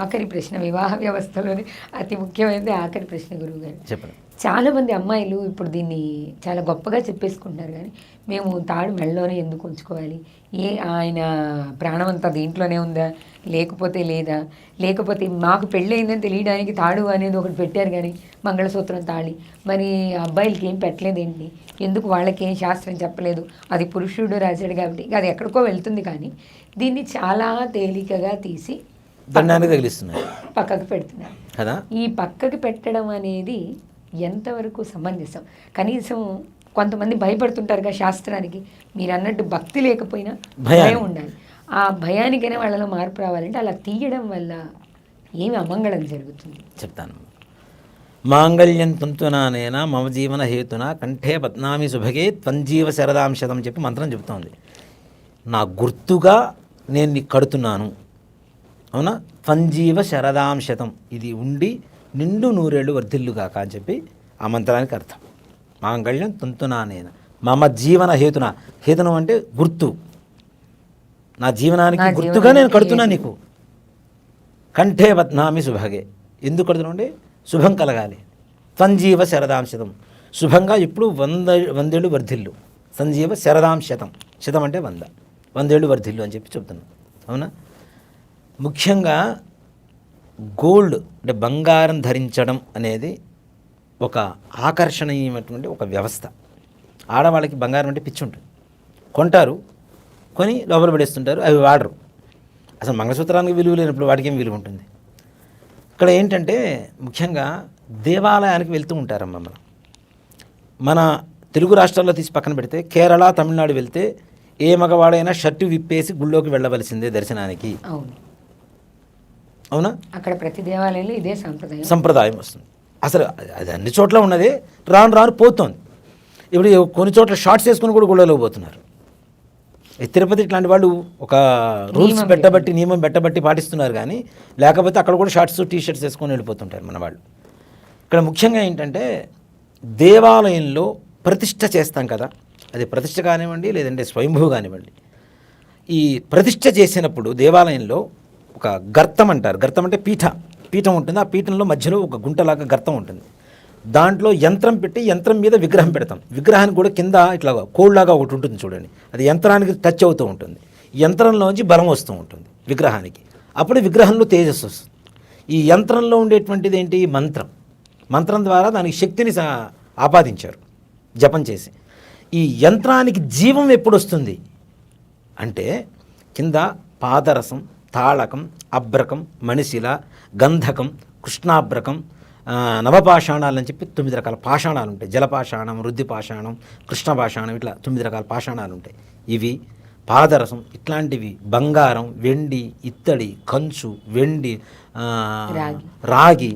ఆఖరి ప్రశ్న వివాహ వ్యవస్థలోనే అతి ముఖ్యమైనది ఆఖరి ప్రశ్న గురువు గారు. చెప్పండి. చాలా మంది అమ్మాయిలు ఇప్పుడు దీన్ని చాలా గొప్పగా చెప్పేసుకుంటున్నారు కానీ మేము తాడు మెళ్ళలోనే ఎందుకు ఉంచుకోవాలి? ఏ ఆయన ప్రాణం అంతా దీంట్లోనే ఉందా? లేకపోతే లేదా? లేకపోతే మాకు పెళ్ళయిందని తెలియడానికి తాడు అనేది ఒకటి పెట్టారు కానీ మంగళసూత్రం తాళి. మరి అబ్బాయిలకి ఏం పెట్టలేదేంటి ఎందుకు వాళ్ళకి ఏం శాస్త్రం చెప్పలేదు? అది పురుషుడు రాశాడు కాబట్టి అది ఎక్కడికో వెళ్తుంది కానీ దీన్ని చాలా తేలికగా తీసి దండానికి తగిలిస్తున్నాయి. పక్కకు పెడుతున్నారు కదా? ఈ పక్కకి పెట్టడం అనేది ఎంతవరకు సమంజసం? కనీసం కొంతమంది భయపడుతుంటారుగా శాస్త్రానికి. మీరు అన్నట్టు భక్తి లేకపోయినా. భయం ఉండాలి. ఆ భయానికైనా వాళ్ళలో మార్పు రావాలంటే అలా తీయడం వల్ల ఏమి అమంగళం జరుగుతుంది? చెప్తాను. మాంగళ్యం తంతునానేన మమ జీవన హేతున కంఠే పద్నామి శుభగే త్వంజీవ శరదాంశతం అని చెప్పి మంత్రం చెబుతోంది నా గుర్తుగా నేను నీకు కడుతున్నాను. అవునా? త్వంజీవ శరదాంశతం ఇది ఉండి నిండు నూరేళ్ళు వర్ధిల్లుగాక అని చెప్పి ఆ మంత్రానికి అర్థం. మాంగళ్యం తంతునానేన మమ జీవన హేతున. హేతునం అంటే గుర్తు. నా జీవనానికి గుర్తుగా నేను కడుతున్నా నీకు. కంఠే బద్నామి శుభగే ఎందుకు కడుతున్నాండి శుభం కలగాలి. సంజీవ శరదాంశతం శుభంగా ఇప్పుడు వంద వందేళ్ళు వర్ధిల్లు. సంజీవ శరదాంశతం శతం అంటే వంద. వందేళ్ళు వర్ధిల్లు అని చెప్పి చెప్తున్నాను. అవునా? ముఖ్యంగా గోల్డ్ అంటే బంగారం ధరించడం అనేది ఒక ఆకర్షణీయమైనటువంటి ఒక వ్యవస్థ. ఆడవాళ్ళకి బంగారం అంటే పిచ్చి ఉంటుంది. కొంటారు కొని లోపల పడేస్తుంటారు అవి వాడరు. అసలు మంగళసూత్రానికి విలువ లేనప్పుడు వాటికి ఏం విలువ ఉంటుంది? ఇక్కడ ఏంటంటే ముఖ్యంగా దేవాలయానికి వెళ్తూ ఉంటారమ్మ మనం. మన తెలుగు రాష్ట్రాల్లో తీసి పక్కన పెడితే కేరళ తమిళనాడు వెళ్తే ఏ మగవాడైనా షర్టు విప్పేసి గుళ్ళోకి వెళ్ళవలసిందే దర్శనానికి. అవును? అక్కడ ప్రతి దేవాలయంలో ఇదే సాంప్రదాయం. సంప్రదాయం వస్తుంది. అసలు అది అన్ని చోట్ల ఉన్నది. రాను రాను పోతోంది. ఇప్పుడు కొన్ని చోట్ల షార్ట్స్ వేసుకుని కూడా గుళ్ళలో పోతున్నారు. ఈ తిరుపతి ఇట్లాంటి వాళ్ళు ఒక రూల్స్ పెట్టబట్టి నియమం పెట్టబట్టి పాటిస్తున్నారు కానీ లేకపోతే అక్కడ కూడా షార్ట్స్ టీ షర్ట్స్ వేసుకొని వెళ్ళిపోతుంటారు మన వాళ్ళు. ఇక్కడ ముఖ్యంగా ఏంటంటే దేవాలయంలో ప్రతిష్ట చేస్తాం కదా. అది ప్రతిష్ట కానివ్వండి లేదంటే స్వయంభూ కానివ్వండి. ఈ ప్రతిష్ట చేసినప్పుడు దేవాలయంలో ఒక గర్తం అంటారు. గర్తం అంటే పీఠ. పీఠం ఉంటుంది. ఆ పీఠంలో మధ్యలో ఒక గుంటలాగా గర్తం ఉంటుంది. దాంట్లో యంత్రం పెట్టి యంత్రం మీద విగ్రహం పెడతాం. విగ్రహానికి కూడా కింద ఇట్లా కోళ్ళలాగా ఒకటి ఉంటుంది చూడండి. అది యంత్రానికి టచ్ అవుతూ ఉంటుంది. యంత్రంలోంచి బలం వస్తూ ఉంటుంది విగ్రహానికి. అప్పుడు విగ్రహంలో తేజస్సు వస్తుంది. ఈ యంత్రంలో ఉండేటువంటిది ఏంటి? మంత్రం. మంత్రం ద్వారా దానికి శక్తిని సా- ఆపాదించారు. జపం చేసి. ఈ యంత్రానికి జీవం ఎప్పుడు వస్తుంది? అంటే కింద పాదరసం తాళకం అబ్రకం మణిశిల గంధకం కృష్ణాబ్రకం ఆ, నవపాషాణాలు అని చెప్పి తొమ్మిది రకాల పాషాణాలు ఉంటాయి. జలపాషాణం రుద్ది పాషాణం కృష్ణ పాషాణం ఇట్లా తొమ్మిది రకాల పాషాణాలు ఉంటాయి. ఇవి పాదరసం ఇట్లాంటివి బంగారం వెండి ఇత్తడి కంచు వెండి రాగి.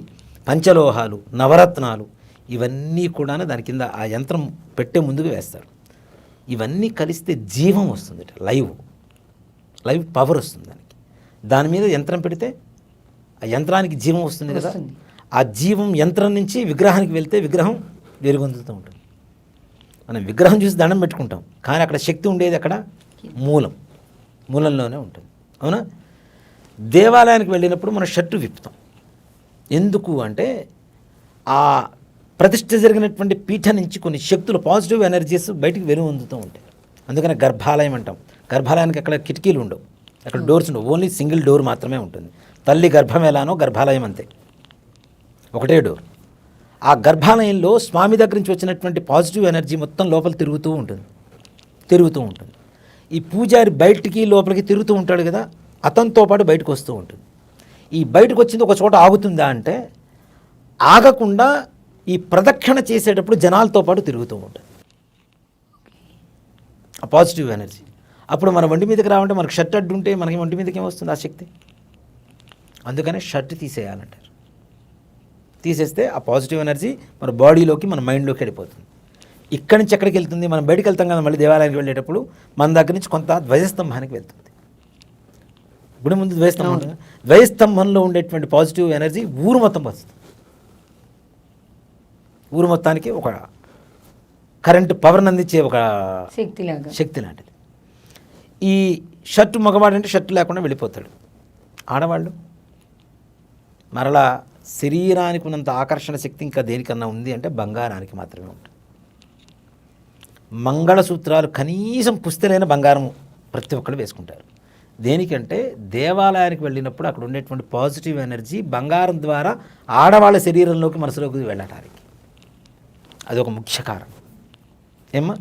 పంచలోహాలు నవరత్నాలు ఇవన్నీ కూడా దాని కింద ఆ యంత్రం పెట్టే ముందుకు వేస్తారు. ఇవన్నీ కలిస్తే జీవం వస్తుంది లైవ్. లైవ్ పవర్ వస్తుంది దాని మీద యంత్రం పెడితే ఆ యంత్రానికి జీవం వస్తుంది కదా. ఆ జీవం యంత్రం నుంచి విగ్రహానికి వెళ్తే విగ్రహం వెలుగొందుతూ ఉంటుంది. మనం విగ్రహం చూసి దండం పెట్టుకుంటాం. కానీ అక్కడ శక్తి ఉండేది అక్కడ? మూలం. మూలంలోనే ఉంటుంది. అవునా? దేవాలయానికి వెళ్ళినప్పుడు మనం షర్టు విప్పుతాం. ఎందుకు అంటే ఆ ప్రతిష్ఠ జరిగినటువంటి పీఠ నుంచి కొన్ని శక్తులు పాజిటివ్ ఎనర్జీస్ బయటికి వెలువొందుతూ ఉంటాయి. అందుకని గర్భాలయం అంటాం. గర్భాలయానికి అక్కడ కిటికీలు ఉండవు. అక్కడ డోర్స్ ఉండవు. ఓన్లీ సింగిల్ డోర్ మాత్రమే ఉంటుంది. తల్లి గర్భం ఎలానో గర్భాలయం అంతే. ఒకటే డోర్. ఆ గర్భాలయంలో స్వామి దగ్గర నుంచి వచ్చినటువంటి పాజిటివ్ ఎనర్జీ మొత్తం లోపల తిరుగుతూ ఉంటుంది. తిరుగుతూ ఉంటుంది. ఈ పూజారి బయటికి లోపలికి తిరుగుతూ ఉంటాడు కదా అతనితో పాటు బయటకు వస్తూ ఉంటుంది. ఈ బయటకు వచ్చింది ఒక చోట ఆగుతుందా అంటే ఆగకుండా ఈ ప్రదక్షిణ చేసేటప్పుడు జనాలతో పాటు తిరుగుతూ ఉంటుంది. ఆ పాజిటివ్ ఎనర్జీ. అప్పుడు మన వండి మీదకి రావంటే మనకు షర్ట్ అడ్డు ఉంటే మనకి వండి మీదకి ఏమొస్తుంది ఆ శక్తి? అందుకనే షర్ట్ తీసేయాలంటారు. తీసేస్తే ఆ పాజిటివ్ ఎనర్జీ మన బాడీలోకి మన మైండ్లోకి వెళ్ళిపోతుంది. ఇక్కడి నుంచి ఎక్కడికి వెళ్తుంది? మనం బయటికి వెళ్తాం కదా మళ్ళీ దేవాలయానికి వెళ్ళేటప్పుడు మన దగ్గర నుంచి కొంత ధ్వజస్తంభానికి వెళ్తుంది. గుడి ముందు ధ్వజస్తంభం ఉంటుంది. ధ్వజస్తంభంలో ఉండేటువంటి పాజిటివ్ ఎనర్జీ ఊరు మొత్తం వస్తుంది. ఊరు మొత్తానికి ఒక కరెంటు పవర్ని అందించే ఒక శక్తిలాగా శక్తి లాంటిది. ఈ షర్టు మగవాడంటే షర్టు లేకుండా వెళ్ళిపోతాడు. ఆడవాళ్ళు. మరలా శరీరానికి ఉన్నంత ఆకర్షణ శక్తి ఇంకా దేనికన్నా ఉంది అంటే బంగారానికి మాత్రమే ఉంటుంది. మంగళసూత్రాలు కనీసం పుస్తలైన బంగారం ప్రతి ఒక్కరు వేసుకుంటారు. దేనికంటే దేవాలయానికి వెళ్ళినప్పుడు అక్కడ ఉండేటువంటి పాజిటివ్ ఎనర్జీ బంగారం ద్వారా ఆడవాళ్ళ శరీరంలోకి మనసులోకి వెళ్ళటానికి. అది ఒక ముఖ్య కారణం. ఏమ్మా?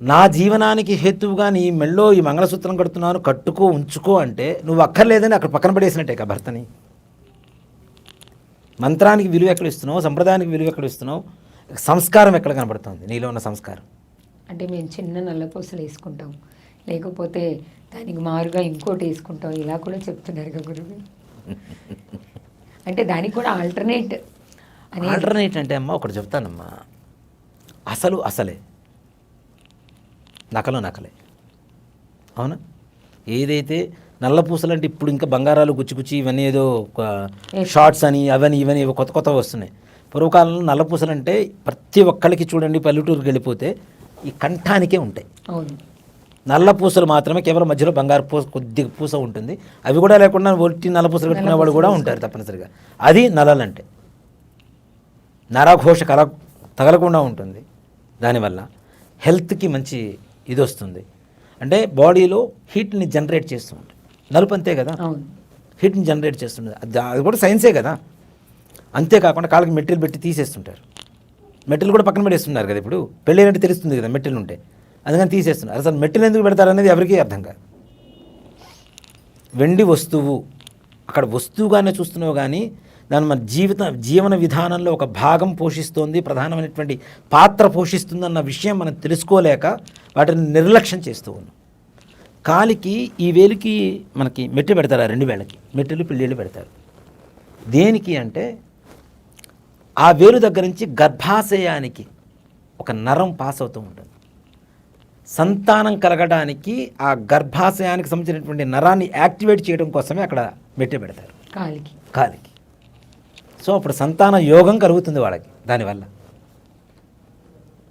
నా జీవనానికి హేతువుగా నీ మెళ్ళో ఈ మంగళసూత్రం కడుతున్నాను కట్టుకో ఉంచుకో అంటే నువ్వు అక్కర్లేదని అక్కడ పక్కన పడేసినట్టే కా భర్తని. మంత్రానికి విలువ ఎక్కడ ఇస్తున్నావు సంప్రదాయానికి విలువ ఎక్కడ ఇస్తున్నావు సంస్కారం ఎక్కడ కనబడుతుంది నీలో ఉన్న సంస్కారం? అంటే మేము చిన్న నల్లపూసలు వేసుకుంటాం. లేకపోతే దానికి మారుగా ఇంకోటి వేసుకుంటాం. ఇలా కూడా చెప్తున్నారు కదా గురువు. అంటే దానికి కూడా ఆల్టర్నేట్ అని ఆల్టర్నేట్ అంటే అమ్మా ఒకటి చెప్తానమ్మా. అసలు అసలే. నకలు నకలే. అవునా? ఏదైతే నల్ల పూసలు అంటే ఇప్పుడు ఇంకా బంగారాలు గుచ్చిగుచ్చి ఇవన్నీ ఏదో షార్ట్స్ అని అవని ఇవని ఏవో కొత్త కొత్త వస్తున్నాయి. పూర్వకాలంలో నల్ల పూసలు అంటే ప్రతి ఒక్కరికి చూడండి పల్లెటూరుకి వెళ్ళిపోతే ఈ కంఠానికే ఉంటాయి. నల్ల పూసలు మాత్రమే కేవలం మధ్యలో బంగారు పూస కొద్దిగా పూస ఉంటుంది. అవి కూడా లేకుండా ఒట్టి నల్ల పూసలు కట్టుకునే వాళ్ళు కూడా ఉంటారు తప్పనిసరిగా. అది నలలంటే నరఘోష కల తగలకుండా ఉంటుంది. దానివల్ల హెల్త్కి మంచి ఇది వస్తుంది అంటే బాడీలో హీట్ని జనరేట్ చేస్తూ ఉంటుంది నలుపు అంతే కదా? హీట్ని జనరేట్ చేస్తుంది అది అది కూడా సైన్సే కదా? అంతేకాకుండా కాళ్ళకి మెటీరియల్ పెట్టి తీసేస్తుంటారు. మెటీరియల్ కూడా పక్కన పెట్టేస్తున్నారు కదా ఇప్పుడు? పెళ్ళైనట్టు తెలుస్తుంది కదా మెటీరియల్ ఉంటే. అందుకని తీసేస్తున్నారు. అసలు మెటీరియల్ ఎందుకు పెడతారు అనేది ఎవరికీ అర్థం కాదు. వెండి వస్తువు అక్కడ వస్తువుగానే చూస్తున్నావు కానీ దాని మన జీవిత జీవన విధానంలో ఒక భాగం పోషిస్తోంది ప్రధానమైనటువంటి పాత్ర పోషిస్తుందన్న విషయం మనం తెలుసుకోలేక వాటిని నిర్లక్ష్యం చేస్తూ ఉన్నాం. కాలికి ఈ వేలికి మనకి మెట్టి పెడతారు ఆ రెండు వేళ్ళకి. మెట్టెలు పిల్లేళ్ళు పెడతారు. దేనికి అంటే ఆ వేలు దగ్గర నుంచి గర్భాశయానికి ఒక నరం పాస్ అవుతూ ఉంటుంది. సంతానం కలగడానికి ఆ గర్భాశయానికి సంబంధించినటువంటి నరాన్ని యాక్టివేట్ చేయడం కోసమే అక్కడ మెట్టి పెడతారు. కాలికి. కాలికి. సో అప్పుడు సంతాన యోగం కలుగుతుంది వాళ్ళకి దానివల్ల.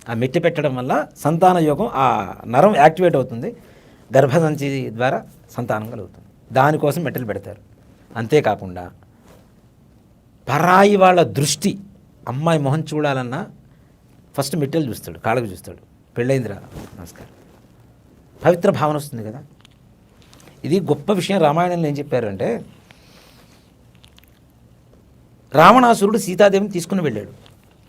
ఆ మెట్టి పెట్టడం వల్ల సంతాన యోగం ఆ నరం యాక్టివేట్ అవుతుంది. గర్భసంచి ద్వారా సంతానం కలుగుతుంది. దానికోసం మెట్టలు పెడతారు. అంతేకాకుండా పరాయి వాళ్ళ దృష్టి అమ్మాయి మొహం చూడాలన్నా ఫస్ట్ మెట్టెలు చూస్తాడు కాళ్ళకు చూస్తాడు. పెళ్ళైందిరా నమస్కారం. పవిత్ర భావన వస్తుంది కదా. ఇది గొప్ప విషయం. రామాయణంలో ఏం చెప్పారంటే రావణాసురుడు సీతాదేవిని తీసుకుని వెళ్ళాడు.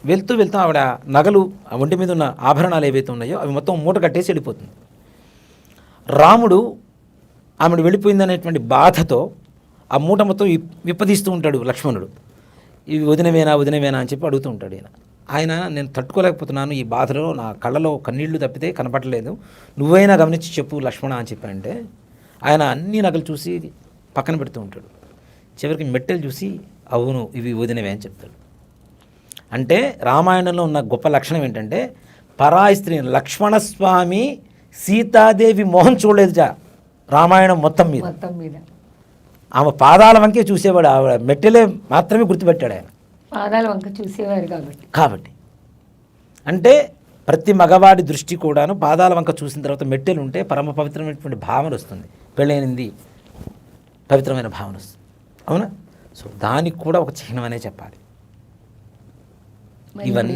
వెళ్తూ వెళ్తూ ఆవిడ నగలు ఆ ఒంటి మీద ఉన్న ఆభరణాలు ఏవైతే ఉన్నాయో అవి మొత్తం మూట కట్టేసి వెళ్ళిపోతుంది. రాముడు ఆమెడు వెళ్ళిపోయిందనేటువంటి బాధతో ఆ మూట మొత్తం విప్- విప్పదీస్తూ ఉంటాడు లక్ష్మణుడు. ఇవి వదినవేనా వదినవేనా అని చెప్పి అడుగుతూ ఉంటాడు ఈయన. ఆయన నేను తట్టుకోలేకపోతున్నాను ఈ బాధలో నా కళ్ళలో కన్నీళ్ళు తప్పితే కనపడలేదు నువ్వైనా గమనించి చెప్పు లక్ష్మణ అని చెప్పానంటే ఆయన అన్ని నగలు చూసి పక్కన పెడుతూ ఉంటాడు. చివరికి మెట్టెలు చూసి అవును ఇవి వదినవే అని చెప్తాడు. అంటే రామాయణంలో ఉన్న గొప్ప లక్షణం ఏంటంటే పరాయి స్త్రీ లక్ష్మణస్వామి సీతాదేవి మోహన్ చూడలేదు జా రామాయణం మొత్తం మీద. మొత్తం మీద. ఆమె పాదాల వంకే చూసేవాడు ఆవిడ మెట్టెలే మాత్రమే గుర్తుపెట్టాడు ఆయన. పాదాల వంక చూసేవారు కాబట్టి. కాబట్టి అంటే ప్రతి మగవాడి దృష్టి కూడాను పాదాల వంక చూసిన తర్వాత మెట్టెలు ఉంటే పరమ పవిత్రమైనటువంటి భావన వస్తుంది. పెళ్ళైనది పవిత్రమైన భావన వస్తుంది. అవునా? సో దానికి కూడా ఒక చిహ్నం అనే చెప్పాలి. ఇవన్నీ-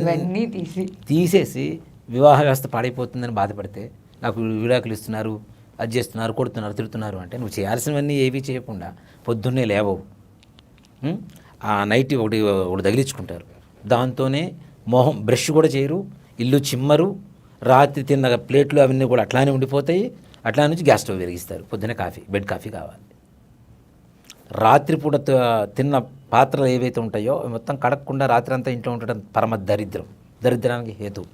తీసి. తీసేసి వివాహ వ్యవస్థ పాడైపోతుందని బాధపడితే నాకు విడాకులు ఇస్తున్నారు అది చేస్తున్నారు కొడుతున్నారు తిడుతున్నారు అంటే నువ్వు చేయాల్సినవన్నీ ఏవి చేయకుండా పొద్దున్నే లేవవు? ఆ నైట్ ఒకటి ఒకటి తగిలించుకుంటారు. దాంతోనే మొహం బ్రష్ కూడా చేయరు ఇల్లు చిమ్మరు రాత్రి తిన్న ప్లేట్లు అవన్నీ కూడా అట్లానే ఉండిపోతాయి అట్లా నుంచి గ్యాస్ స్టవ్ వెలిగిస్తారు పొద్దున్నే కాఫీ బెడ్ కాఫీ కావాలి. రాత్రిపూట తిన్న పాత్రలు ఏవైతే ఉంటాయో అవి మొత్తం కడగకుండా రాత్రి అంతా ఇంట్లో ఉండటం పరమ దరిద్రం. దరిద్రానికి హేతు.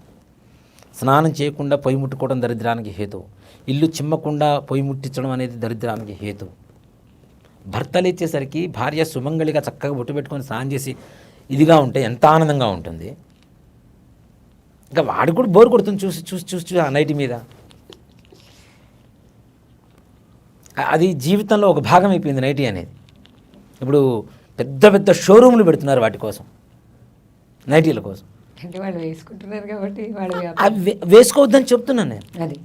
స్నానం చేయకుండా పొయ్యి ముట్టుకోవడం దరిద్రానికి హేతు. ఇల్లు చిమ్మకుండా పొయ్యి ముట్టించడం అనేది దరిద్రానికి హేతు. భర్తలు ఇచ్చేసరికి భార్య సుమంగళిగా చక్కగా బొట్టు పెట్టుకొని స్నానం చేసి ఇదిగా ఉంటే ఎంత ఆనందంగా ఉంటుంది. ఇంకా వాడికి కూడా బోరు కొడుతుంది చూసి చూసి చూసి చూసి ఆ నైటి మీద. అది జీవితంలో ఒక భాగం అయిపోయింది నైటీ అనేది. ఇప్పుడు పెద్ద పెద్ద షోరూములు పెడుతున్నారు వాటి కోసం. నైటీల కోసం. అంటే వాళ్ళు వేసుకుంటున్నారు కాబట్టి వాళ్ళ వ్యాపారం. అవి వే- వేసుకోవద్దని చెప్తున్నాను నేను. అది.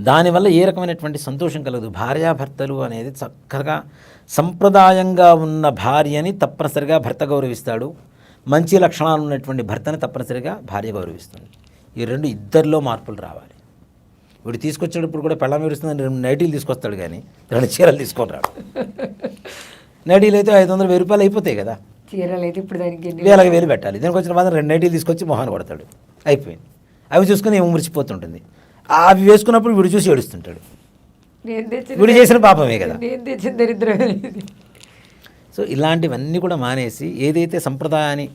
దానివల్ల ఏ రకమైనటువంటి సంతోషం కలదు భార్యాభర్తలు అనేది చక్కగా సంప్రదాయంగా ఉన్న భార్యని తప్పనిసరిగా భర్త గౌరవిస్తాడు. మంచి లక్షణాలు ఉన్నటువంటి భర్తని తప్పనిసరిగా భార్య గౌరవిస్తుంది. ఈ రెండు ఇద్దరిలో మార్పులు రావాలి. వీడు తీసుకొచ్చేటప్పుడు కూడా పెళ్ళం విరుస్తుందని రెండు నైటీలు తీసుకొస్తాడు కానీ రెండు చీరలు తీసుకొని రాడు. నైటీలు అయితే ఐదు వందలు వెయ్యి రూపాయలు అయిపోతాయి కదా. చీరలు అయితే ఇప్పుడు దానికి వేలకు వేలు పెట్టాలి. దీనికి వచ్చిన మాత్రం రెండు నైటీలు తీసుకొచ్చి మొహాన్ని కొడతాడు. అయిపోయింది. అవి చూసుకుని ఏమో మురిచిపోతుంటుంది అవి వేసుకున్నప్పుడు వీడు చూసి ఏడుస్తుంటాడు. వీడు చేసిన పాపమే కదా. సో ఇలాంటివన్నీ కూడా మానేసి ఏదైతే సంప్రదాయాన్ని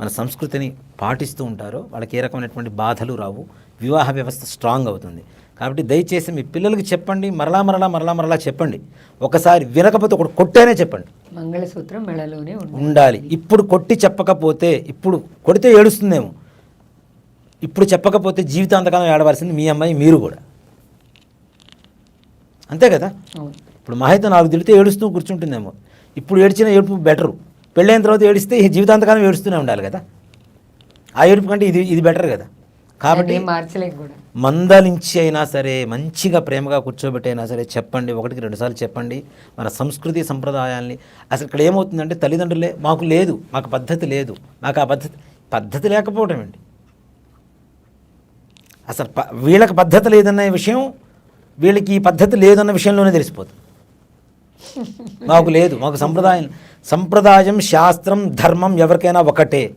మన సంస్కృతిని పాటిస్తూ ఉంటారో వాళ్ళకి ఏ రకమైనటువంటి బాధలు రావు. వివాహ వ్యవస్థ స్ట్రాంగ్ అవుతుంది. కాబట్టి దయచేసి మీ పిల్లలకి చెప్పండి మరలా మరలా మరలా మరలా చెప్పండి. ఒకసారి వినకపోతే ఒకటి కొట్టేనే చెప్పండి. మంగళసూత్రం మెడలోనే ఉండాలి. ఇప్పుడు కొట్టి చెప్పకపోతే ఇప్పుడు కొడితే ఏడుస్తుందేమో. ఇప్పుడు చెప్పకపోతే జీవితాంతకాలం ఏడవలసింది మీ అమ్మాయి మీరు కూడా. అంతే కదా? ఇప్పుడు మా అయితే నాలుగు తిడితే ఏడుస్తూ కూర్చుంటుందేమో. ఇప్పుడు ఏడ్చిన ఏడుపు బెటరు. పెళ్ళైన తర్వాత ఏడిస్తే ఈ జీవితాంతకాలం ఏడుస్తూనే ఉండాలి కదా? ఆ ఏడుపు కంటే ఇది ఇది బెటర్ కదా? కాబట్టి మందలించి అయినా సరే మంచిగా ప్రేమగా కూర్చోబెట్టి అయినా సరే చెప్పండి ఒకటికి రెండుసార్లు చెప్పండి మన సంస్కృతి సంప్రదాయాల్ని. అసలు ఇక్కడ ఏమవుతుందంటే తల్లిదండ్రులే మాకు లేదు మాకు పద్ధతి లేదు. మాకు ఆ పద్ధతి పద్ధతి లేకపోవడం ఏంటి? అసలు ప- వీళ్ళకి పద్ధతి లేదన్న విషయం వీళ్ళకి ఈ పద్ధతి లేదన్న విషయంలోనే తెలిసిపోతుంది. మాకు లేదు మాకు సంప్రదాయం సంప్రదాయం శాస్త్రం ధర్మం ఎవరికైనా ఒకటే.